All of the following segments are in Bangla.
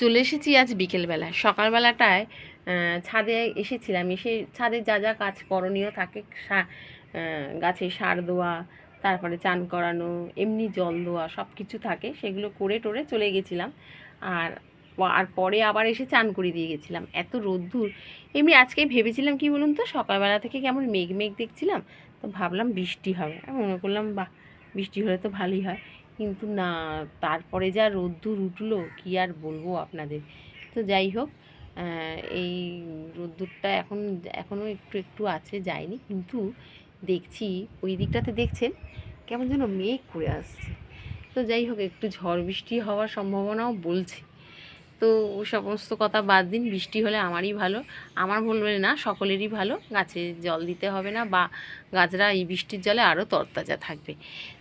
চলে এসেছি আজ বিকেলবেলায় সকালবেলাটায় ছাদে এসেছিলাম। এসে ছাদে যা যা কাজ করণীয় থাকে গাছে সার দেওয়া, তারপরে চান করানো, এমনি জল দেওয়া সব কিছু থাকে, সেগুলো করে টোরে চলে গেছিলাম। আর আর পরে আবার এসে চান করে দিয়ে গেছিলাম। এত রোদ্দুর। এমনি আজকে ভেবেছিলাম কি বলুন তো, সকালবেলা থেকে কেমন মেঘ মেঘ দেখছিলাম, তো ভাবলাম বৃষ্টি হবে। মনে করলাম, বাহ, বৃষ্টি হলে তো ভালোই হয়। কিন্তু না, তারপরে যা রোদ্দুর উঠল, কি আর বলব আপনাদের? তো যাই হোক এই রোদ্দুরটা এখন, এখনও একটু একটু আছে, যায়নি। কিন্তু দেখছি, ওই দিকটাতে দেখছেন, কেমন যেন মেঘ করে আসছে। তো যাই হোক, একটু ঝড় বৃষ্টি হওয়ার সম্ভাবনাও বলছে। তো সমস্ত কথা বাদ দিন, বৃষ্টি হলে আমারই ভালো। আমার বলবেন না, সকলেরই ভালো। গাছে জল দিতে হবে না বা গাছরা এই বৃষ্টির জলে আরও তরতাজা থাকবে।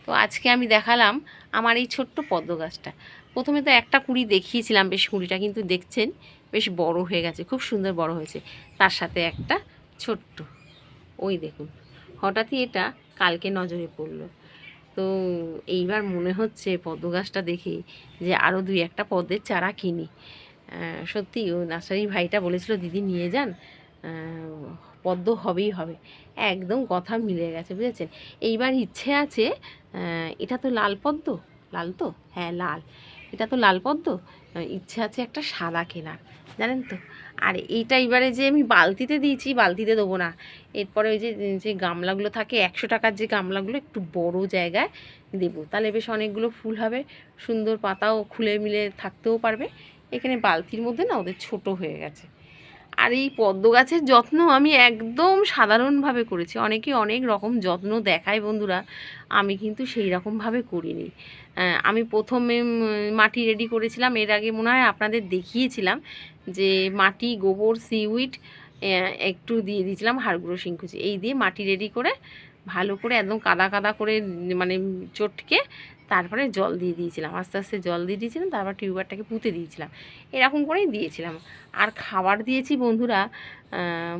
তো আজকে আমি দেখালাম আমার এই ছোট্ট পদ্ম গাছটা প্রথমে তো একটা কুড়ি দেখিয়েছিলাম, বেশ কুড়িটা কিন্তু দেখছেন, বেশ বড় হয়ে গেছে, খুব সুন্দর বড় হয়েছে। তার সাথে একটা ছোট্ট, ওই দেখুন, হঠাৎই এটা কালকে নজরে পড়ল। তো এইবার মনে হচ্ছে পদ্ম গাছটা দেখে যে আরও দুই একটা পদ্মের চারা কিনি। সত্যি ও নার্সারি ভাইটা বলেছিল, দিদি নিয়ে যান পদ্ম হবেই হবে। একদম কথা মিলে গেছে, বুঝেছেন? এইবার ইচ্ছে আছে এটা তো লাল পদ্ম? লাল তো? হ্যাঁ লাল। এটা তো লাল পদ্ম? ইচ্ছে আছে একটা সাদা কেনার, জানেন তো? আর এইটা এবারে যে আমি বালতিতে দিয়েছি, বালতিতে দেবো না। এরপরে ওই যে যে গামলাগুলো থাকে, একশো টাকার যে গামলাগুলো, একটু বড় জায়গায় দেবো। তাহলে বেশ অনেকগুলো ফুল হবে, সুন্দর পাতাও খুলে মিলে থাকতেও পারবে। এখানে বালতির মধ্যে না, ওদের ছোট হয়ে গেছে। আর এই পদ্ম গাছের যত্ন আমি একদম সাধারণভাবে করেছি। অনেকে অনেক রকম যত্ন দেখায় বন্ধুরা, আমি কিন্তু সেই রকমভাবে করিনি আমি প্রথমে মাটি রেডি করেছিলাম, এর আগে মনে হয় আপনাদের দেখিয়েছিলাম যে মাটি, গোবর সিউইড একটু দিয়ে দিয়েছিলাম হাড়গুঁড়ো শিংকুচি এই দিয়ে মাটি রেডি করে ভালো করে একদম কাদা কাদা করে মানে চটকে তারপরে জল দিয়ে দিয়েছিলাম। আস্তে আস্তে জল দিয়ে দিয়েছিলাম, তারপর টিউবারটাকে পুঁতে দিয়েছিলাম। এরকম করেই দিয়েছিলাম। আর খাবার দিয়েছি বন্ধুরা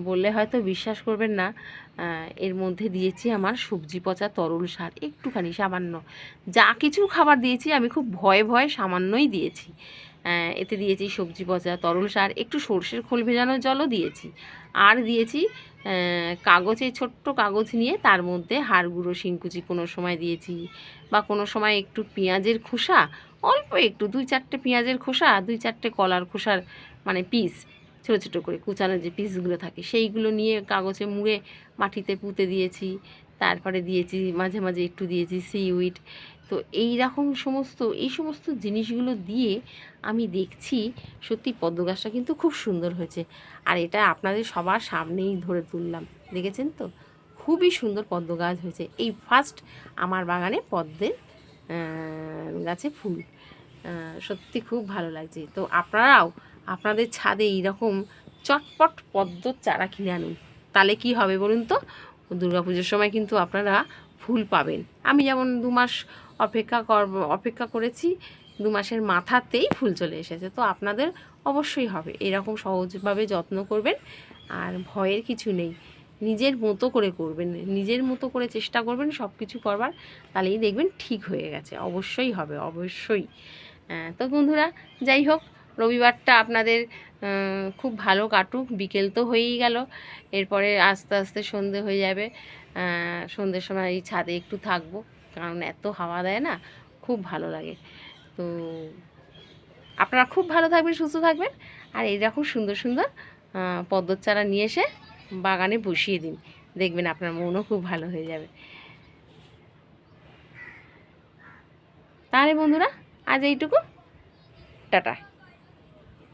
বললে হয়তো বিশ্বাস করবেন না এর মধ্যে দিয়েছি আমার সবজি পচা তরল সার, একটুখানি সামান্য। যা কিছু খাবার দিয়েছি, আমি খুব ভয়ে ভয়ে সামান্যই দিয়েছি। এতে দিয়েছি সবজি পচা তরল সার, একটু সর্ষের খোল ভেজানো জলও দিয়েছি। আর দিয়েছি কাগজে ছোট্ট কাগজ নিয়ে তার মধ্যে হাড় গুঁড়ো, শিংকুচি কোনো সময় দিয়েছি বা কোনো সময় একটু পেঁয়াজের খোসা, অল্প একটু, দুই চারটে পেঁয়াজের খোসা, দুই চারটে কলার খোসার মানে পিস ছোটো ছোটো করে কুচানো যে পিসগুলো থাকে, সেইগুলো নিয়ে কাগজে মুড়ে মাটিতে পুঁতে দিয়েছি। তারপরে দিয়েছি, মাঝে মাঝে একটু দিয়েছি সিউইড তো এই রকম সমস্ত, এই সমস্ত জিনিসগুলো দিয়ে আমি দেখছি সত্যি পদ্ম গাছটা কিন্তু খুব সুন্দর হয়েছে। আর এটা আপনাদের সবার সামনেই ধরে তুললাম, দেখেছেন তো? খুবই সুন্দর পদ্ম গাছ হয়েছে। এই ফার্স্ট আমার বাগানে পদ্মের গাছে ফুল। সত্যি খুব ভালো লাগছে। তো আপনারাও আপনাদের ছাদে এইরকম চটপট পদ্মর চারা কিনে আনুন। তাহলে কি হবে বলুন তো? দুর্গাপুজোর সময় কিন্তু আপনারা ফুল পাবেন। আমি যেমন দু মাস অপেক্ষা কর, অপেক্ষা করেছি, দু মাসের মাথাতেই ফুল চলে এসেছে। তো আপনাদের অবশ্যই হবে। এরকম সহজভাবে যত্ন করবেন, আর ভয়ের কিছু নেই। নিজের মতো করে করবেন, নিজের মতো করে চেষ্টা করবেন সব কিছু করবার। তাহলেই দেখবেন ঠিক হয়ে গেছে। অবশ্যই হবে, অবশ্যই। তো বন্ধুরা, যাই হোক রবিবারটা আপনাদের খুব ভালো কাটুক। বিকেল তো হয়েই গেল। এরপরে আস্তে আস্তে সন্ধে হয়ে যাবে। সন্ধ্যের সময় এই ছাদে একটু থাকব। কারণ এত হাওয়া দেয় না, খুব ভালো লাগে। তো আপনারা খুব ভালো থাকবেন, সুস্থ থাকবেন। আর এইরকম সুন্দর সুন্দর পদ্মর চারা নিয়ে এসে বাগানে বসিয়ে দিন। দেখবেন আপনার মনও খুব ভালো হয়ে যাবে। তাহলে বন্ধুরা, আজ এইটুকু। টাটা।